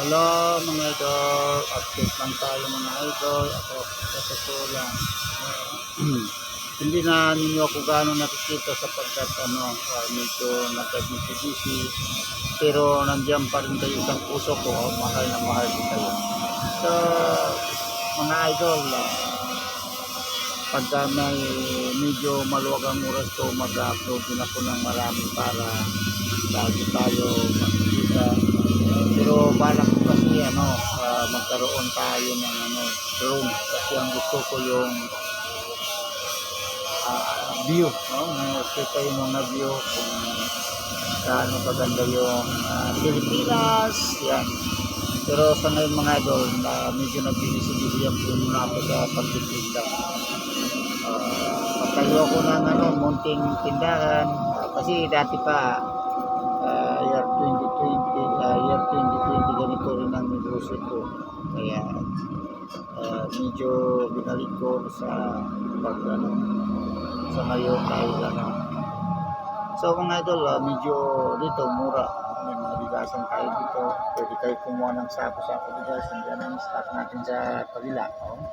Hello mga idol, update lang tayo mga idol. Ako, sa lang. eh, hindi na ninyo ako gaano nakikita sapagkat ano, uh, medyo nagka-busy busy. Pero nandiyan pa rin kayo sa puso ko, oh, mahal na mahal ko kayo. So, mga idol, uh, pagka may medyo maluwag ang oras ko, mag-upload din ako ng marami para lagi tayo makikita. Pero balak ano, ah, magkaroon tayo ng ano, drone kasi ang gusto ko yung ah, view, no? Nakita yung mga view kung gaano kaganda yung ah, Pilipinas, yan. Pero sa ngayon mga idol, na medyo nagbibisi-bisi ako muna ako sa pagtitinda. Uh, pagtayo ako ng ano, munting tindahan. Ah, kasi dati pa, negosyo ko. Kaya uh, medyo binalik ko sa pag ano, sa ngayon dahil ano. So mga idol, ah, medyo dito mura. May mga bigasan tayo dito. Pwede kayo kumuha ng sako-sako bigas. Nandiyan ang stock natin sa kabila. Oh.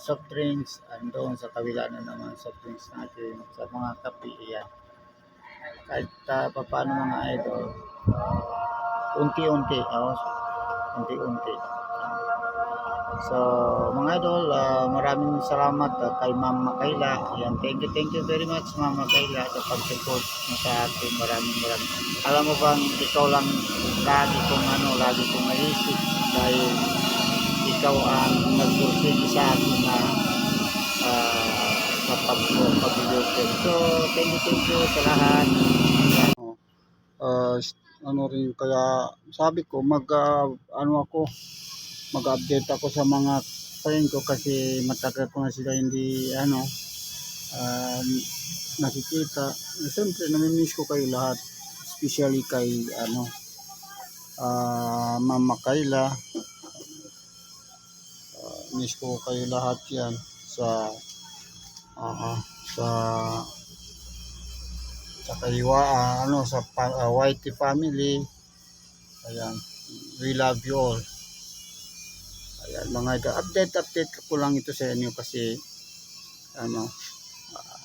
Soft drinks, andun sa kabila na naman soft drinks natin. Sa mga kape, yan kahit uh, paano mga idol uh, unti-unti oh, unti-unti so mga idol uh, maraming salamat uh, kay Ma'am Makayla yan thank you thank you very much Ma'am Makayla sa pag-support mo sa akin maraming maraming alam mo bang ikaw lang lagi kong ano lagi kong naisip dahil ikaw ang nagsursige sa akin na uh, sa pag-YouTube. So, thank you, thank you sa lahat. Uh, ano rin, kaya sabi ko, mag, uh, ano ako, mag-update ako sa mga friend ko kasi matagal ko na sila hindi, ano, uh, nakikita. Siyempre, namimiss ko kayo lahat. Especially kay, ano, uh, Mama Kayla. Uh, miss ko kayo lahat yan sa Oo, sa sa kaliwa ah, ano sa pa, ah, YT family. Ayan we love you all. Ayan mga ida update update ko lang ito sa inyo kasi ano ah,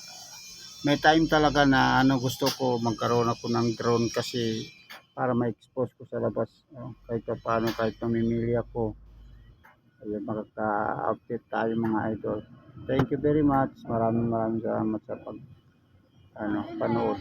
may time talaga na ano gusto ko magkaroon ako ng drone kasi para ma-expose ko sa labas oh, kahit pa paano kahit namimili ako. Ayun makaka-update tayo mga idol. Thank you very much. Maraming maraming salamat sa pag ano, panood.